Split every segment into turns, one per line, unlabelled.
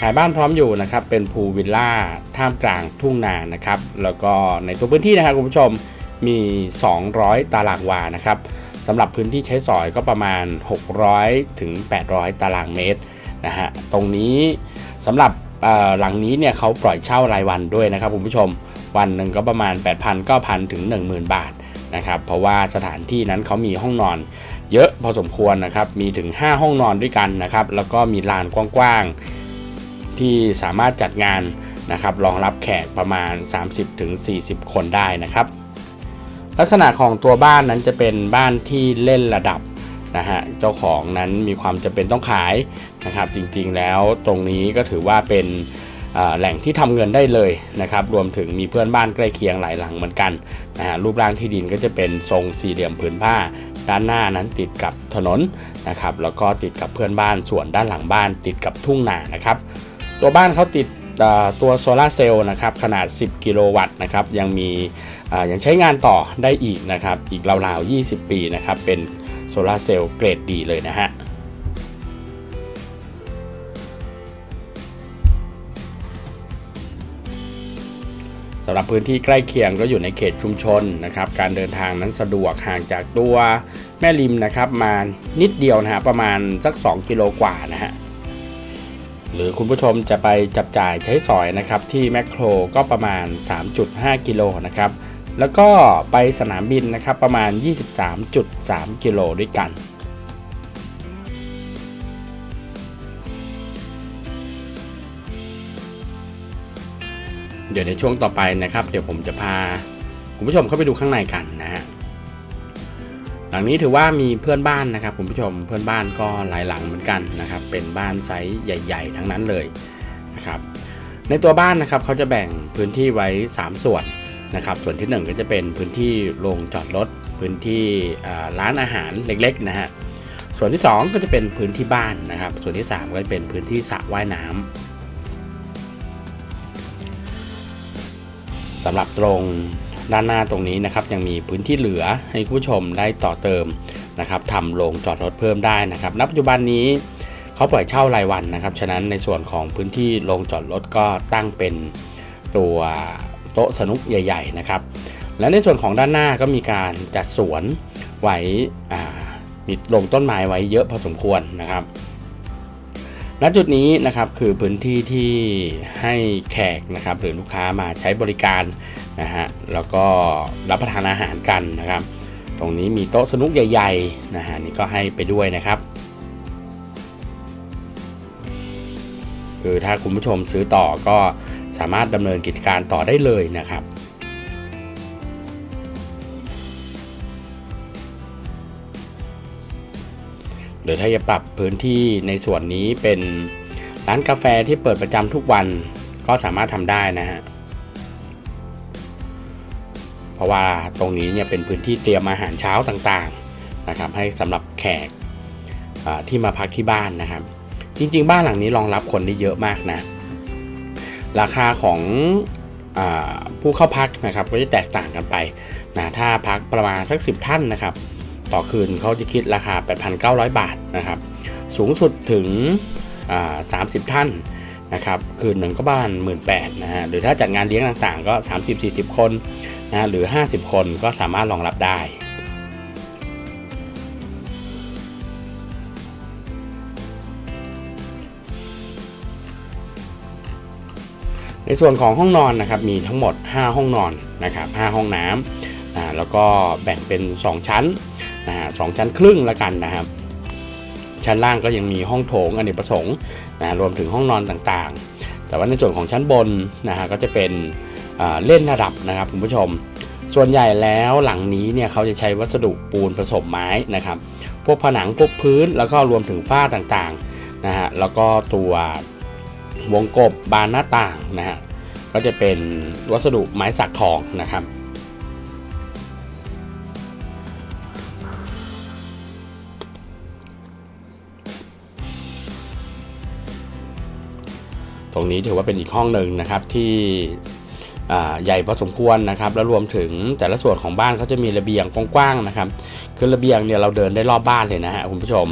ขายบ้านพร้อมอยู่นะครับ เป็นพูลวิลล่าท่ามกลางทุ่งนานะครับ แล้วก็ในตัวพื้นที่นะครับคุณผู้ชมมี 200 ตารางวานะครับสำหรับพื้นที่ใช้สอยก็ประมาณ 600ถึง800 ตารางเมตรนะฮะตรงนี้สำหรับหลังนี้เนี่ยเขาปล่อยเช่ารายวันด้วยนะครับคุณผู้ชมวันหนึ่งก็ประมาณ 8,000 9,000 ถึง 10,000 บาทนะครับเพราะว่าสถานที่นั้นเขามีห้องนอน เยอะพอสมควรนะครับมีถึง 5 ห้องนอนด้วยกันนะครับแล้วก็มีลานกว้างๆ ที่สามารถจัดงานนะครับรองรับแขกประมาณ 30-40 คนได้นะครับ ลักษณะของตัวบ้านนั้นจะเป็นบ้านที่เล่นระดับนะฮะเจ้าของนั้นมีความจำเป็นต้องขายนะครับ จริงๆแล้วตรงนี้ก็ถือว่าเป็นแหล่งที่ทำเงินได้เลยนะครับ รวมถึงมีเพื่อนบ้านใกล้เคียงหลายหลังเหมือนกันนะฮะรูปร่างที่ดินก็จะเป็นทรงสี่เหลี่ยมผืนผ้า ด้านหน้านั้นติดกับถนนนะครับ แล้วก็ติดกับเพื่อนบ้านส่วนด้านหลังบ้านติดกับทุ่งนานะครับ ตัวบ้านเขาติดตัวโซลาเซลล์นะครับขนาด 10 กิโลวัตต์นะครับยังมียังใช้งานต่อได้อีกนะครับอีกราวๆ 20 ปีนะครับเป็นโซลาเซลล์เกรดดีเลยนะฮะสำหรับพื้นที่ใกล้เคียงก็อยู่ในเขตชุมชนนะครับการเดินทางนั้นสะดวกห่างจากตัวแม่ริมนะครับมานิดเดียวนะฮะประมาณสัก 2 กิโลกว่านะฮะ หรือคุณผู้ชมจะไปจับจ่ายใช้สอยนะครับที่แมคโครก็ประมาณ 3.5 กิโลนะครับแล้วก็ไปสนามบินนะครับประมาณ 23.3 กิโลด้วยกันเดี๋ยวในช่วงต่อไปนะครับ เดี๋ยวผมจะพาคุณผู้ชมเข้าไปดูข้างในกันนะฮะ หลังนี้ถือว่ามีเพื่อนบ้านนะครับคุณผู้ชมเพื่อนบ้านก็หลายหลังเหมือนกันนะครับเป็นบ้านไซส์ใหญ่ ๆ ทั้งนั้นเลยนะครับในตัวบ้านนะครับเขาจะแบ่งพื้นที่ไว้ 3 ส่วนนะครับส่วนที่ 1 ก็จะเป็นพื้นที่โรงจอดรถพื้นที่ร้านอาหารเล็กๆนะฮะส่วนที่ 2 ก็จะเป็นพื้นที่บ้านนะครับ ส่วนที่ 3 ก็จะเป็นพื้นที่สระว่ายน้ำสำหรับตรง ด้านหน้าตรงนี้นะครับยังมีพื้นที่เหลือให้ผู้ชมได้ต่อเติมนะครับทำโรงจอดรถเพิ่มได้นะครับณปัจจุบันนี้เขาปล่อยเช่ารายวันนะครับ ฉะนั้นในส่วนของพื้นที่โรงจอดรถก็ตั้งเป็นตัวโต๊ะสนุกใหญ่ ๆ นะครับ และในส่วนของด้านหน้าก็มีการจัดสวนไว้มีลงต้นไม้ไว้เยอะพอสมควรนะครับ ณ จุดนี้นะครับคือพื้นที่ที่ให้แขกนะครับหรือลูกค้ามาใช้บริการ นะฮะแล้วก็รับประทานอาหารกันนะครับ ตรงนี้มีโต๊ะสนุกใหญ่ๆนะฮะนี่ก็ให้ไปด้วยนะครับ คือถ้าคุณผู้ชมซื้อต่อก็สามารถดำเนินกิจการต่อได้เลยนะครับหรือถ้าจะปรับพื้นที่ในส่วนนี้เป็นร้านกาแฟที่เปิดประจำทุกวันก็สามารถทำได้นะฮะ ราะว่าตรงนี้เนี่ยเป็นพื้นที่เตรียมอาหารเช้าต่างๆนะครับให้สำหรับแขกที่มาพักที่บ้านนะครับ จริง ๆ บ้านหลังนี้รองรับคนได้เยอะมากนะ ราคาของอผู้เข้าพักนะครับก็จะแตกต่างกันไปนะถ้าพักประมาณสัก 10 ท่านนะครับ ต่อคืนเขาจะคิดราคา 8,900 บาทนะครับ สูงสุดถึง 30 ท่านนะครับคืนหนึ่งก็บ้าน 18,000นะฮะหรือถ้าจัดงานเลี้ยงต่างๆก็ 30-40 คน นะหรือ 50 คนก็สามารถรองรับได้ในส่วนของห้องนอนนะครับมีทั้งหมด 5 ห้องนอนนะครับ5ห้องน้ำอ่าแล้วก็แบ่งเป็น 2 ชั้นนะฮะสองชั้นครึ่งละกันนะครับ ชั้นล่างก็ยังมีห้องโถงอเนกประสงค์นะรวมถึงห้องนอนต่างๆ แต่ว่าในส่วนของชั้นบนนะฮะก็จะเป็น เล่นระดับนะครับคุณผู้ชม ส่วนใหญ่แล้วหลังนี้เนี่ยเขาจะใช้วัสดุปูนผสมไม้นะครับ พวกผนังพวกพื้นแล้วก็รวมถึงฝ้าต่างๆนะฮะแล้วก็ตัววงกบบานหน้าต่างนะฮะก็จะเป็นวัสดุไม้สักทองนะครับตรงนี้ถือว่าเป็นอีกห้องหนึ่งนะครับที่ ใหญ่พอสมควรนะครับแล้วรวมถึงแต่ละส่วนของบ้านเขาจะมีระเบียงกว้างๆนะครับคือระเบียงเนี่ยเราเดินได้รอบบ้านเลยนะฮะคุณผู้ชม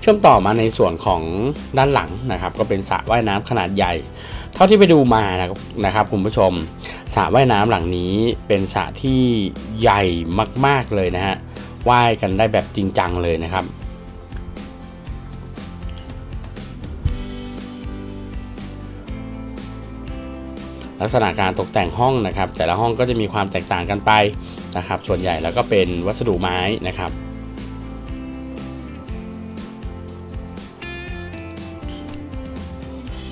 เชื่อมต่อมาในส่วนของด้านหลังนะครับก็เป็นสระว่ายน้ำขนาดใหญ่ เท่าที่ไปดูมานะครับคุณผู้ชมสระว่ายน้ำหลังนี้เป็นสระที่ใหญ่มากๆเลยนะฮะว่ายกันได้แบบจริงจังเลยนะครับ ลักษณะการตกแต่งห้องนะครับ แต่ละห้องก็จะมีความแตกต่างกันไปนะครับ ส่วนใหญ่แล้วก็เป็นวัสดุไม้นะครับ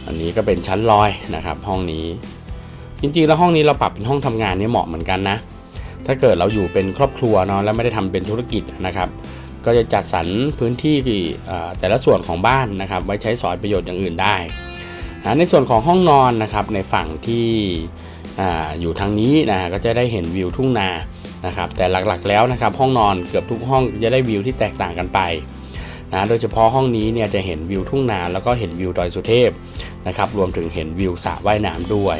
อันนี้ก็เป็นชั้นลอยนะครับ ห้องนี้ จริงๆ แล้วห้องนี้เราปรับเป็นห้องทำงานนี่เหมาะเหมือนกันนะ ถ้าเกิดเราอยู่เป็นครอบครัวเนาะแล้วไม่ได้ทำเป็นธุรกิจนะครับ ก็จะจัดสรรพื้นที่แต่ละส่วนของบ้านนะครับ ไว้ใช้สอยประโยชน์อย่างอื่นได้ นะในส่วนของห้องนอนนะครับในฝั่งที่ออยู่ทางนี้นะก็จะได้เห็นวิวทุ่งนานะครับแต่หลักๆแล้วนะครับห้องนอนเกือบทุกห้องจะได้วิวที่แตกต่างกันไปนะโดยเฉพาะห้องนี้เนี่ยจะเห็นวิวทุ่งนาแล้วก็เห็นวิวดอยสุเทพนะครับรวมถึงเห็นวิวสระว่ายน้ำด้วย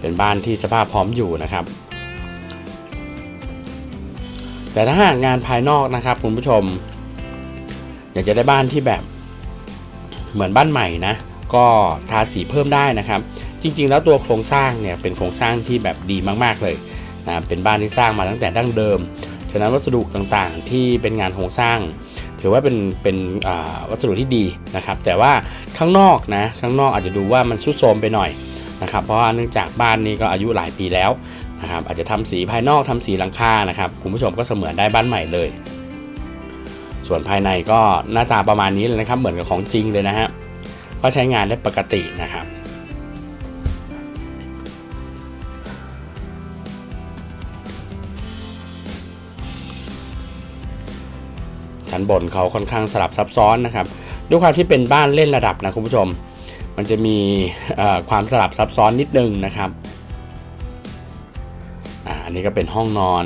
เป็นบ้านที่สภาพพร้อมอยู่นะครับ แต่ถ้าหากงานภายนอกนะครับคุณผู้ชม อยากจะได้บ้านที่แบบเหมือนบ้านใหม่นะก็ทาสีเพิ่มได้นะครับ จริง ๆ แล้วตัวโครงสร้างเนี่ยเป็นโครงสร้างที่แบบดีมากๆเลยนะเป็นบ้านที่สร้างมาตั้งแต่ดั้งเดิมฉะนั้นวัสดุต่างๆที่เป็นงานโครงสร้าง ถือว่าเป็นเป็นวัสดุที่ดีนะครับ แต่ว่าข้างนอกนะข้างนอกอาจจะดูว่ามันซุดโทมไปหน่อย นะครับเพราะว่าเนื่องจากบ้านนี้ก็อายุหลายปีแล้วนะครับอาจจะทำสีภายนอกทำสีหลังคานะครับคุณผู้ชมก็เสมือนได้บ้านใหม่เลย ส่วนภายในก็หน้าตาประมาณนี้เลยนะครับ เหมือนกับของจริงเลยนะฮะก็ใช้งานได้ปกตินะครับชั้นบนเขาค่อนข้างสลับซับซ้อนนะครับด้วยความที่เป็นบ้านเล่นระดับนะคุณผู้ชม มันจะมีความสลับซับซ้อนนิดนึงนะครับอันนี้ก็เป็นห้องนอน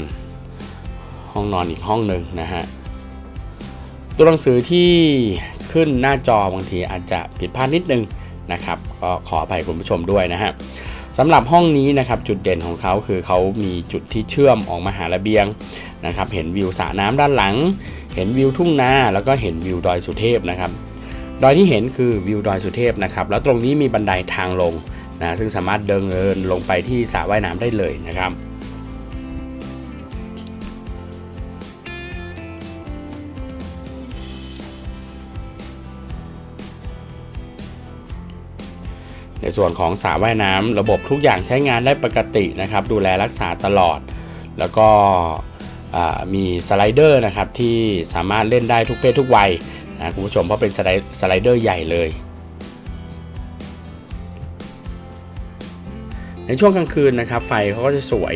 ห้องนอนอีกห้องหนึ่งนะฮะตัวหนังสือที่ขึ้นหน้าจอบางทีอาจจะผิดพลาดนิดนึงนะครับก็ขออภัยคุณผู้ชมด้วยนะฮะสำหรับห้องนี้นะครับจุดเด่นของเขาคือเขามีจุดที่เชื่อมออกมาหาระเบียงนะครับ เห็นวิวสระน้ำด้านหลัง เห็นวิวทุ่งนาแล้วก็เห็นวิวดอยสุเทพนะครับ ดอยที่เห็นคือวิวดอยสุเทพนะครับแล้วตรงนี้มีบันไดทางลงนะซึ่งสามารถเดินเดินลงไปที่สระว่ายน้ำได้เลยนะครับในส่วนของสระว่ายน้ำระบบทุกอย่างใช้งานได้ปกตินะครับ ดูแลรักษาตลอด แล้วก็มีสไลเดอร์นะครับที่สามารถเล่นได้ทุกเพศทุกวัย นะคุณผู้ชมเพราะเป็นสไลสไลเดอร์ใหญ่เลย ในช่วงกลางคืนนะครับ ไฟเขาก็จะสวย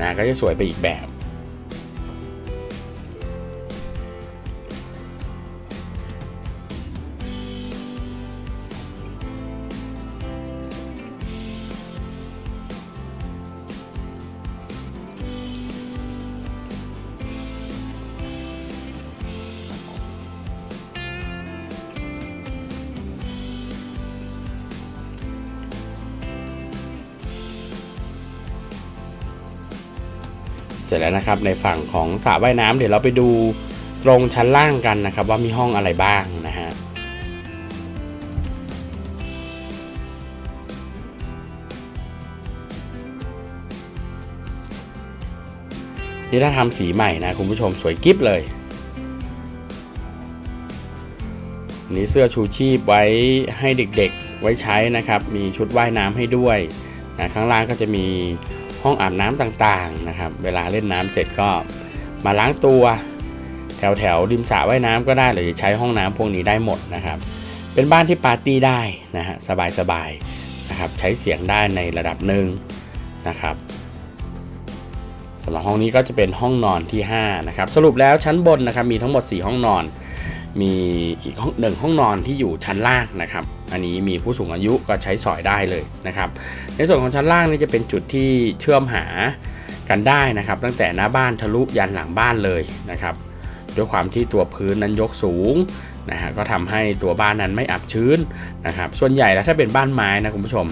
นะก็จะสวยไปอีกแบบ ร็จแล้วนะครับ ในฝั่งของสระว่ายน้ำเดี๋ยวเราไปดูตรงชั้นล่างกันนะครับ ว่ามีห้องอะไรบ้างนะฮะนี่ถ้าทำสีใหม่นะคุณผู้ชมสวยกิ๊บเลยนนี้เสื้อชูชีพไว้ให้เด็กๆไว้ใช้นะครับ มีชุดว่ายน้ำให้ด้วยนะข้างล่างก็จะมี ห้องอาบน้ำต่างๆนะครับ เวลาเล่นน้ำเสร็จก็มาล้างตัว แถวแถวๆริมสระว่ายน้ำก็ได้หรือใช้ห้องน้ำพวกนี้ได้หมดนะครับ เป็นบ้านที่ปาร์ตี้ได้นะฮะสบายๆนะครับใช้เสียงได้ในระดับหนึ่งนะครับสำหรับห้องนี้ก็จะเป็นห้องนอนที่5นะครับสรุปแล้วชั้นบนนะครับมีทั้งหมด 4 ห้องนอน มีอีกห้องหนึ่งห้องนอนที่อยู่ชั้นล่างนะครับ อันนี้มีผู้สูงอายุก็ใช้สอยได้เลยนะครับ ในส่วนของชั้นล่างนี่จะเป็นจุดที่เชื่อมหากันได้นะครับ ตั้งแต่หน้าบ้านทะลุยันหลังบ้านเลยนะครับด้วยความที่ตัวพื้นนั้นยกสูงนะฮะก็ทำให้ตัวบ้านนั้นไม่อับชื้นนะครับ ส่วนใหญ่แล้วถ้าเป็นบ้านไม้นะคุณผู้ชม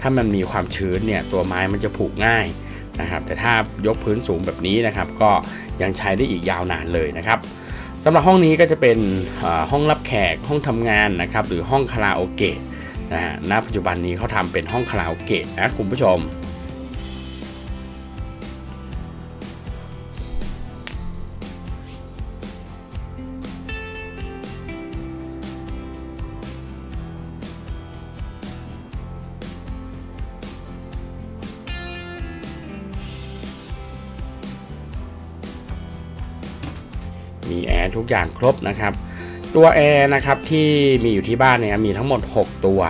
ถ้ามันมีความชื้นเนี่ยตัวไม้มันจะผุง่ายนะครับ แต่ถ้ายกพื้นสูงแบบนี้นะครับ ก็ยังใช้ได้อีกยาวนานเลยนะครับ สำหรับห้องนี้ก็จะเป็นห้องรับแขกห้องทำงานนะครับหรือห้องคาราโอเกะนะฮะณปัจจุบันนี้เขาทำเป็นห้องคาราโอเกะนะคุณผู้ชม มีแอร์ทุกอย่างครบนะครับ ตัวแอร์นะครับที่มีอยู่ที่บ้านเนี่ยมีทั้งหมด 6 ตัว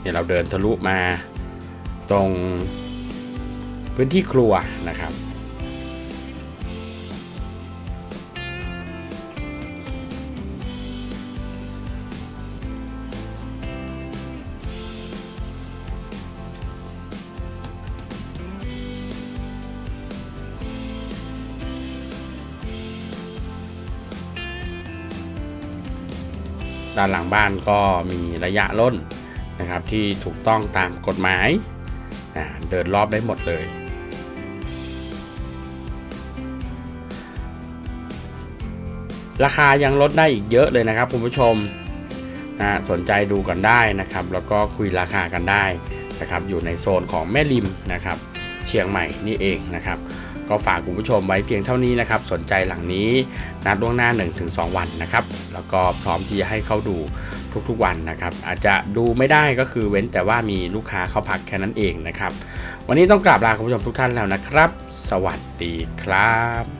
เดี๋ยเราเดินทะลุมาตรงพื้นที่ครัวนะครับ ด้านหลังบ้านก็มีระยะล้นนะครับ ที่ถูกต้องตามกฎหมายเดินรอบได้หมดเลยราคายังลดได้อีกเยอะเลยนะครับคุณผู้ชมนะสนใจดูกันได้นะครับ แล้วก็คุยราคากันได้นะครับ อยู่ในโซนของแม่ริมนะครับ เชียงใหม่นี่เองนะครับ ก็ฝากคุณผู้ชมไว้เพียงเท่านี้นะครับ สนใจหลังนี้นัดล่วงหน้า 1-2 วันนะครับ แล้วก็พร้อมที่จะให้เข้าดูทุกๆวันนะครับ อาจจะดูไม่ได้ก็คือเว้นแต่ว่ามีลูกค้าเข้าพักแค่นั้นเองนะครับ วันนี้ต้องกราบลาคุณผู้ชมทุกท่านแล้วนะครับ สวัสดีครับ